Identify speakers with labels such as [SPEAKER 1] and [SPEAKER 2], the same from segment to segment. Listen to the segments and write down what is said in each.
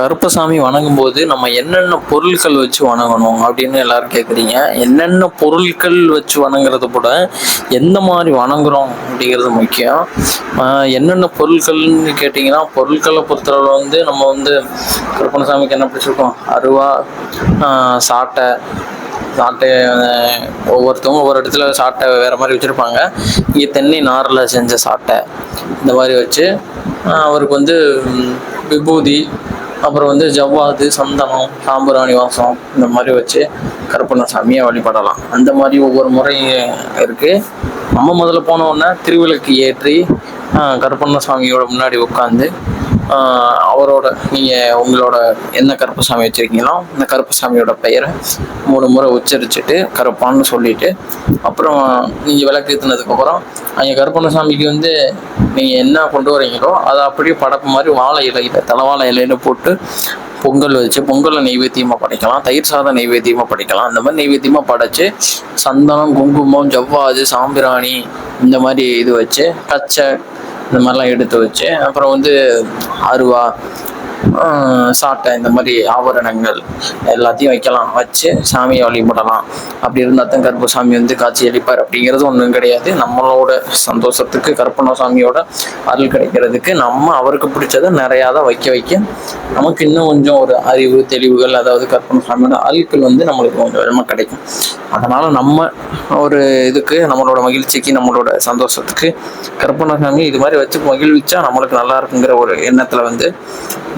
[SPEAKER 1] கருப்பசாமி வணங்கும் போது நம்ம என்னென்ன பொருட்கள் வச்சு வணங்கணும் அப்படின்னு எல்லாரும் கேட்குறீங்க என்னென்ன பொருட்கள் வச்சு வணங்குறத கூட எந்த மாதிரி வணங்குறோம் அப்படிங்கிறது முக்கியம். என்னென்ன பொருட்கள்னு கேட்டிங்கன்னா பொருட்களை பொறுத்தளவு வந்து நம்ம வந்து கருப்பணசாமிக்கு என்ன பிடிச்சிருக்கோம்? அருவா சாட்டை சாட்டை ஒவ்வொருத்தவங்க ஒவ்வொரு இடத்துல சாட்டை வேறு மாதிரி வச்சுருப்பாங்க. இங்கே தென்னை நாரில் செஞ்ச சாட்டை இந்த மாதிரி வச்சு அவருக்கு வந்து விபூதி அப்புறம் வந்து ஜவ்வாது சந்தனம் சாம்பிராணி வாசம் இந்த மாதிரி வச்சு கருப்பண்ணசாமியை வழிபடலாம். அந்த மாதிரி ஒவ்வொரு முறையும் இருக்குது நம்ம முதல்ல போனோடனே திருவிளக்கு ஏற்றி கருப்பண்ண சாமியோட முன்னாடி உட்காந்து அவரோட நீங்கள் உங்களோட என்ன கருப்பசாமி வச்சுருக்கீங்களோ அந்த கருப்பசாமியோட பெயரை மூணு முறை உச்சரிச்சுட்டு கருப்பான்னு சொல்லிவிட்டு அப்புறம் நீங்கள் விளக்கு ஏற்றுனதுக்கப்புறம் அங்கே கருப்பண்ணசாமிக்கு வந்து நீங்கள் என்ன கொண்டு வரீங்களோ அதை அப்படியே படப்பு மாதிரி வாழை இலையில் தலைவாழை இலையில போட்டு பொங்கல் வச்சு பொங்கலை நெய்வேத்தியமாக படைக்கலாம் தயிர் சாதம் நெய்வேத்தியமாக படைக்கலாம் அந்த மாதிரி நெய்வேத்தியமாக படைச்சு சந்தனம் குங்குமம் ஜவ்வாது சாம்பிராணி இந்த மாதிரி இது வச்சு பச்சை இந்த மாதிரிலாம் எடுத்து வச்சு அப்புறம் வந்து அருவா சாட்டை இந்த மாதிரி ஆபரணங்கள் எல்லாத்தையும் வைக்கலாம். வச்சு சாமியை வழிபடலாம். அப்படி இருந்தால் தான் கருப்பசாமி வந்து காட்சி அளிப்பார். அப்படிங்கிறது ஒன்றும் கிடையாது. நம்மளோட சந்தோஷத்துக்கு கருப்பண்ண சாமியோட அருள் கிடைக்கிறதுக்கு நம்ம அவருக்கு பிடிச்சதை நிறையா தான் வைக்க வைக்க நமக்கு இன்னும் கொஞ்சம் ஒரு அறிவு தெளிவுகள் அதாவது கற்பனை சாமியோட அருள்கள் வந்து நம்மளுக்கு கொஞ்சம் கொஞ்சமாக கிடைக்கும். அதனால் நம்ம ஒரு இதுக்கு நம்மளோட மகிழ்ச்சிக்கு நம்மளோட சந்தோஷத்துக்கு கற்பனை சாமி இது மாதிரி வச்சு மகிழ்விச்சா நம்மளுக்கு நல்லா இருக்குங்கிற ஒரு எண்ணத்தில் வந்து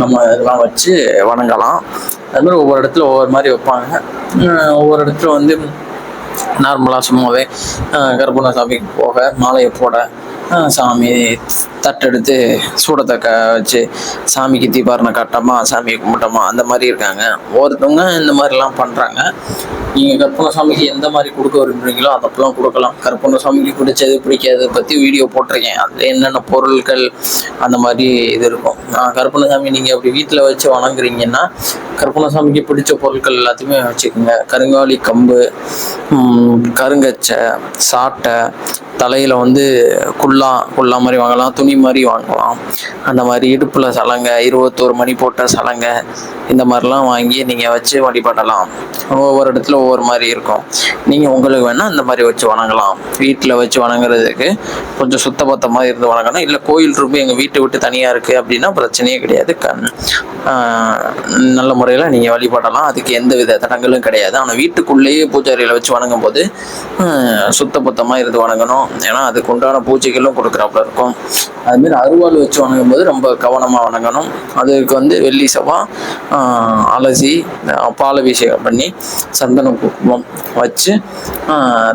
[SPEAKER 1] நம்ம இதெல்லாம் வச்சு வணங்கலாம். அது மாதிரி ஒவ்வொரு இடத்துல ஒவ்வொரு மாதிரி வைப்பாங்க. ஒவ்வொரு இடத்துல வந்து நார்மலாக சும்மாவே அஹ் கருப்பண்ண சாமிக்கு போக மாலையை போட சாமி தட்டெடுத்து சூடத்தை க வச்சு சாமிக்கு தீபாரணை காட்டமா சாமியை கும்பிட்டோமா அந்த மாதிரி இருக்காங்க. ஒருத்தவங்க இந்த மாதிரிலாம் பண்ணுறாங்க நீங்கள் கற்பனை சாமிக்கு எந்த மாதிரி கொடுக்க விரும்புறீங்களோ அதப்பெல்லாம் கொடுக்கலாம். கற்பனை சாமிக்கு பிடிச்சது பிடிக்காததை பற்றி வீடியோ போட்டிருக்கேன். அதில் என்னென்ன பொருட்கள் அந்த மாதிரி இது இருக்கும். கற்பனை சாமி நீங்கள் அப்படி வீட்டில் வச்சு வணங்குறீங்கன்னா கற்பனை சாமிக்கு பிடிச்ச பொருட்கள் எல்லாத்தையுமே வச்சுக்கோங்க. கருங்காலி கம்பு கருங்கச்சை சாட்டை தலையில் வந்து குல்லா குல்லா மாதிரி வாங்கலாம். துணி மாதிரி வாங்கலாம். அந்த மாதிரி இடுப்பில் சலங்கை இருபத்தோரு மணி போட்ட சலங்கை இந்த மாதிரிலாம் வாங்கி நீங்கள் வச்சு வழிபடலாம். ஒவ்வொரு இடத்துல ஒவ்வொரு மாதிரி இருக்கும். நீங்கள் உங்களுக்கு வேணால் அந்த மாதிரி வச்சு வணங்கலாம். வீட்டில் வச்சு வணங்குறதுக்கு கொஞ்சம் சுத்தபத்தமாக இருந்து வணங்கணும். இல்லை கோயில் ரூம் எங்கள் வீட்டை விட்டு தனியாக இருக்குது அப்படின்னா பிரச்சனையே கிடையாது. கண் நல்ல முறையில் நீங்கள் வழிபடலாம். அதுக்கு எந்த வித தடங்களும் கிடையாது. ஆனால் வீட்டுக்குள்ளேயே பூஜாரியில் வச்சு வணங்கும் போது சுத்தபத்தமாக இருந்து வணங்கணும். ஏன்னா அதுக்கு உண்டான பூஜைகளும் கொடுக்குறாப்புல இருக்கும். அதுமாரி அருவாள் வச்சு வணங்கும் போது ரொம்ப கவனமாக வணங்கணும். அதுக்கு வந்து வெள்ளி செவ்வா அலசி பாலபிஷேகம் பண்ணி சந்தன குங்குமம் வச்சு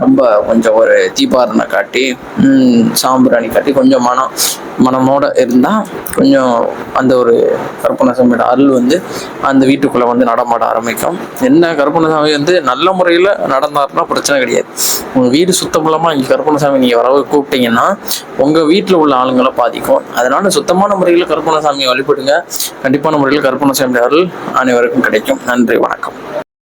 [SPEAKER 1] ரொம்ப கொஞ்சம் ஒரு தீபாரணை காட்டி சாம்பிராணி காட்டி கொஞ்சம் மனம் மனமோடு இருந்தால் கொஞ்சம் அந்த ஒரு கற்பனசாமியோட அருள் வந்து அந்த வீட்டுக்குள்ளே வந்து நடமாட ஆரம்பிக்கும். என்ன கற்பனசாமி வந்து நல்ல முறையில் நடந்தாருன்னா பிரச்சனை கிடையாது. உங்கள் வீடு சுத்தமில்லாமல் இங்கே கற்பனசாமி நீங்கள் வரவு கூப்பிட்டீங்கன்னா உங்கள் வீட்டில் உள்ள ஆளுங்களை பாதிக்கும். அதனால சுத்தமான முறையில் கற்பனசாமியை வழிபடுங்க. கண்டிப்பான முறையில் கற்பனசாமி அருள் அனைவருக்கும் கிடைக்கும். நன்றி வணக்கம்.